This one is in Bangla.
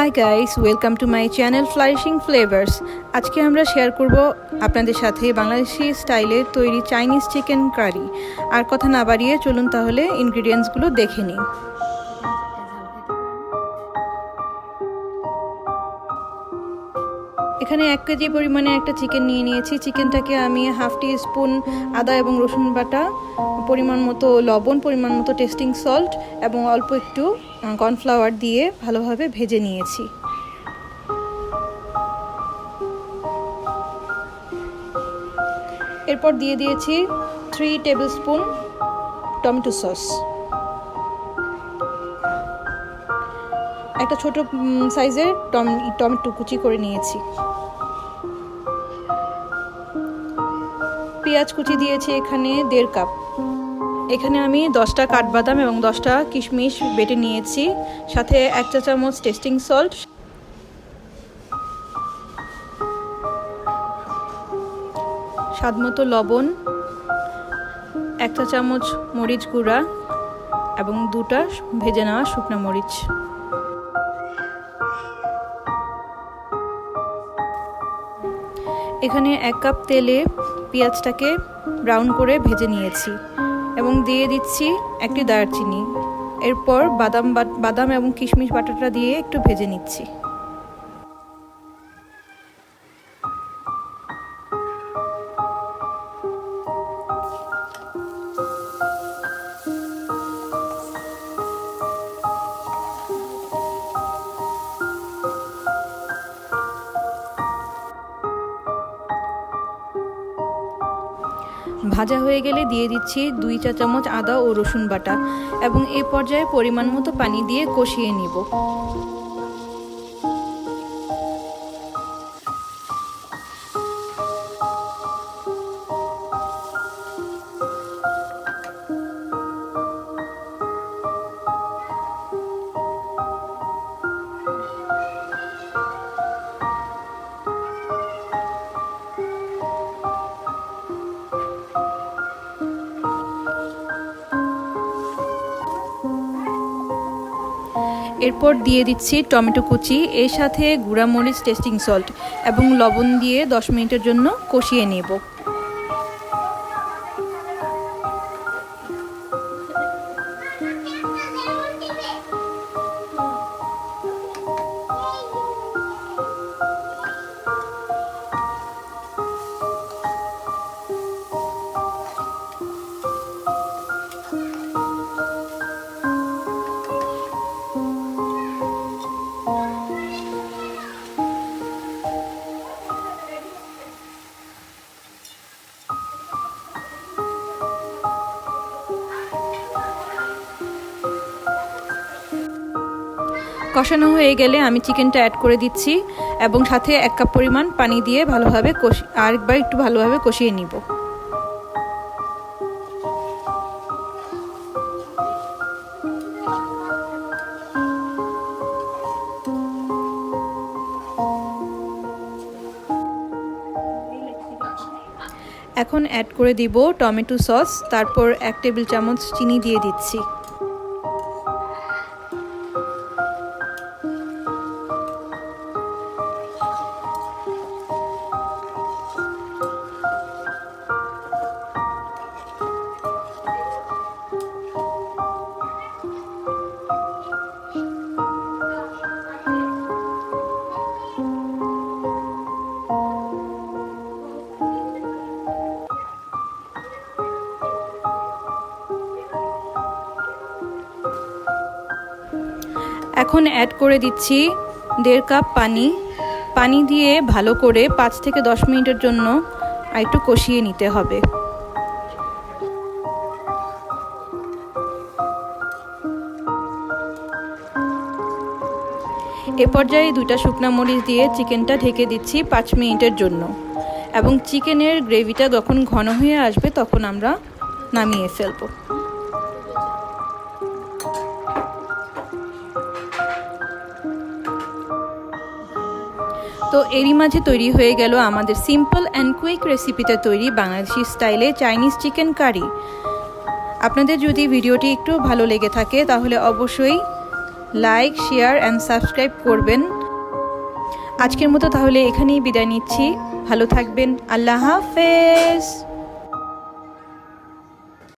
Hi guys welcome to my channel Flourishing Flavours আজকে আমরা শেয়ার করব আপনাদের সাথে বাংলাদেশি স্টাইলের তৈরি চাইনিজ চিকেন কারি আর কথা না বাড়িয়ে চলুন তাহলে ইনগ্রিডিয়েন্টসগুলো দেখে নিই। এখানে এক কেজি পরিমাণে একটা চিকেন নিয়ে নিয়েছি। চিকেনটাকে আমি হাফ টি স্পুন আদা এবং রসুন বাটা, পরিমাণ মতো লবণ, পরিমাণ মতো টেস্টিং সল্ট এবং অল্প একটু কর্নফ্লাওয়ার দিয়ে ভালোভাবে ভেজে নিয়েছি। এরপর দিয়ে দিয়েছি three table spoon tomato sauce একটা ছোট সাইজের টম, টমেটো কুচি করে নিয়েছি। পেঁয়াজ কুচি দিয়েছি এখানে দেড় কাপ। এখানে আমি দশটা কাঠবাদাম এবং দশটা কিশমিশ বেটে নিয়েছি, সাথে এক চা চামচ টেস্টিং সল্ট। স্বাদমতো লবণ, এক চা চামচ মরিচ গুঁড়া এবং দুটা ভেজে নেওয়া শুকনো মরিচ। এখানে এক কাপ তেলে পেঁয়াজটাকে ব্রাউন করে ভেজে নিয়েছি এবং দিয়ে দিচ্ছি একটি দারচিনি। এরপর বাদাম বাদাম এবং কিশমিশ বাটাটা দিয়ে একটু ভেজে নিচ্ছি। ভাজা হয়ে গেলে দিয়ে দিচ্ছি দুই চা চামচ আদা ও রসুন বাটা এবং এ পর্যায়ে পরিমাণ মতো পানি দিয়ে কষিয়ে নিব। এরপর দিয়ে দিচ্ছি টমেটো কুচি, এর সাথে গুঁড়ামরিচ টেস্টিং সল্ট এবং লবণ দিয়ে দশ মিনিটের জন্য কষিয়ে নেব। কষানো হয়ে গেলে আমি চিকেনটা অ্যাড করে দিচ্ছি এবং সাথে এক কাপ পরিমাণ পানি দিয়ে ভালোভাবে কষি আরেকবার একটু ভালোভাবে কষিয়ে নিব। এখন অ্যাড করে দিব টমেটো সস, তারপর এক টেবিল চামচ চিনি দিয়ে দিচ্ছি। এখন অ্যাড করে দিচ্ছি দেড় কাপ পানি। পানি দিয়ে ভালো করে পাঁচ থেকে দশ মিনিটের জন্য একটু কষিয়ে নিতে হবে। এ পর্যায়ে দুটা শুকনা মরিচ দিয়ে চিকেনটা ঢেকে দিচ্ছি পাঁচ মিনিটের জন্য। এবং চিকেনের গ্রেভিটা যখন ঘন হয়ে আসবে তখন আমরা নামিয়ে ফেলব। তো এরই মাঝে তৈরি হয়ে গেল আমাদের সিম্পল অ্যান্ড কুইক রেসিপিতে তৈরি বাংলাদেশি স্টাইলে চাইনিজ চিকেন কারি আপনাদের যদি ভিডিওটি একটু ভালো লেগে থাকে, তাহলে অবশ্যই লাইক শেয়ার অ্যান্ড সাবস্ক্রাইব করবেন। আজকের মতো তাহলে এখানেই বিদায় নিচ্ছি। ভালো থাকবেন। আল্লাহ হাফেজ।